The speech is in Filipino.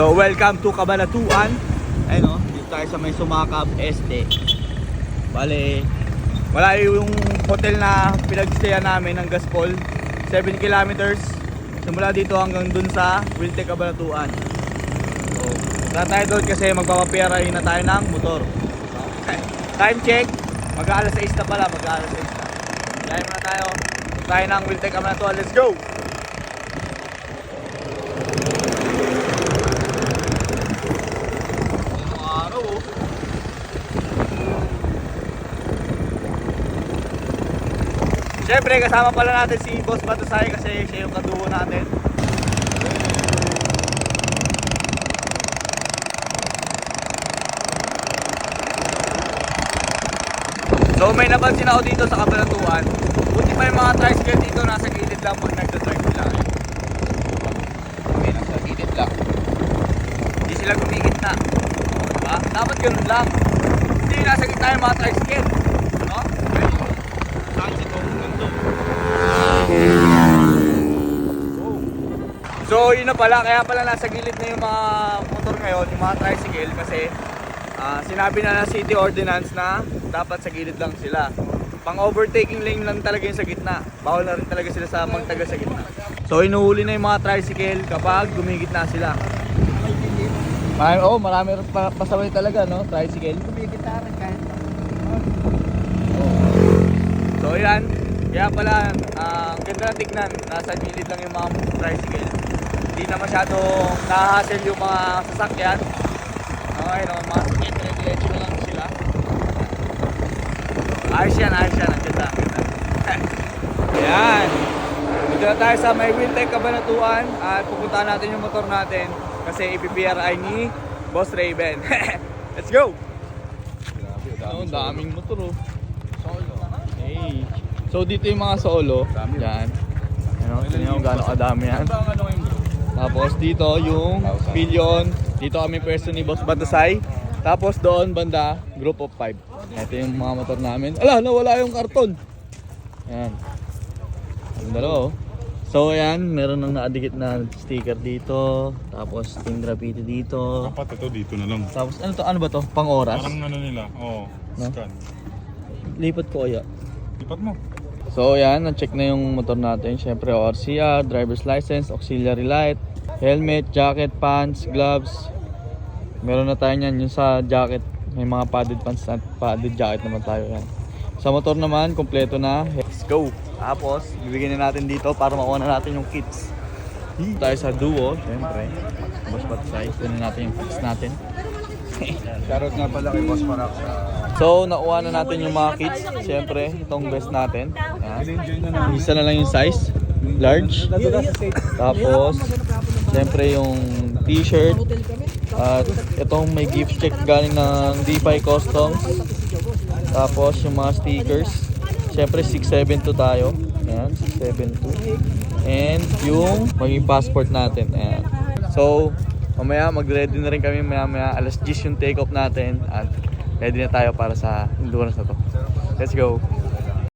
So, welcome to Cabanatuan. Ayun o, dito tayo sa may Sumakab Este. Bale, wala yung hotel na pinagstayan namin ng Gaspol. 7 kilometers. Simula dito hanggang dun sa Wilte Cabanatuan. So, punta tayo doon kasi magpapapiarahin na tayo ng motor. Time check. Mag-aalas 6 na pala, mag-aalas 6 na. Dahil muna tayo. Tayo ng Wilte Cabanatuan. Let's go! Ang araw oh. Siyempre kasama pala natin si Boss Batusay kasi siya yung kaduo natin. So may napansin ako dito sa Kabanatuan. Buti pa yung mga tricycle dito nasa gilid lang pag nagda-drive sila. May nasa gilid lang. Hindi sila gumigitna. Diba? Dapat ganun lang. Hindi nasa gitna yung mga tricycle. No? Saan si Tom ganito? Yun na pala, kaya pala nasa gilid na yung mga motor ngayon, yung mga tricycle kasi ah, sinabi na ng city ordinance na dapat sa gilid lang sila. Pang overtaking lane lang talaga yung sa gitna. Bawal na rin talaga sila sa magtaga sa gitna. So inuhuli na yung mga tricycle kapag gumigitna sila. Marami, oh, marami rin pa, pasaway talaga, no? Tricycle. Kumigitaran ka. So yan, kaya pala ah, ang ganda na tignan, nasa gilid lang yung mga tricycle. Hindi na masyadong nahahassle yung mga sasakyan. Okay, no, mga sakit, diretso na lang sila. Ayos yan, ayos yan, ang ganda. Ayan. Dito na tayo sa may Wintec Cabanatuan at pupuntahan natin yung motor natin kasi ipipRI ni Boss Raven. Let's go! Grabe, daming motor oh. Hey. So dito yung mga solo. Yan. Ano, tingnan nyo gaano kadami yan. Ano ano yung? Tapos dito yung pillion. Dito kami pwesto ni Boss Batasay. Tapos doon banda, group of 5. Ito yung mga motor namin. Ala, nawala yung karton. Ayan. Ang dalawa oh. So ayan, meron nang nakadikit na sticker dito. Tapos Team Graffiti dito. Dapat ito dito na lang. Tapos ano to? Ano ba to? Pang oras? Parang ano nila, oo, No? scan. Lipat ko kaya. Lipat mo. So yan, na-check na yung motor natin. Siyempre ORCR, driver's license, auxiliary light, helmet, jacket, pants, gloves. Meron na tayo niyan yung sa jacket. May mga padded pants at padded jacket naman tayo yan. Sa motor naman, kompleto na. Let's go! Tapos, bibigyan na natin dito para makuha na natin yung kits. Tayo sa duo, siyempre. Boss Batsay, kunin natin yung kits natin. Shoutout nga pala kay Boss Marak sa... So, nakuha na natin yung mga kits. Siyempre, itong best natin. Yan. Isa na lang yung size. Large. Tapos, siyempre yung t-shirt. At itong may gift check galing ng DeFi Customs. Tapos yung mga stickers. Siyempre 672 tayo. Ayan, 672. And yung maging passport natin. Ayan. So, mamaya mag-ready na rin kami maya maya. Alas 10 yung take off natin. At ready na tayo para sa endurance na to. Let's go.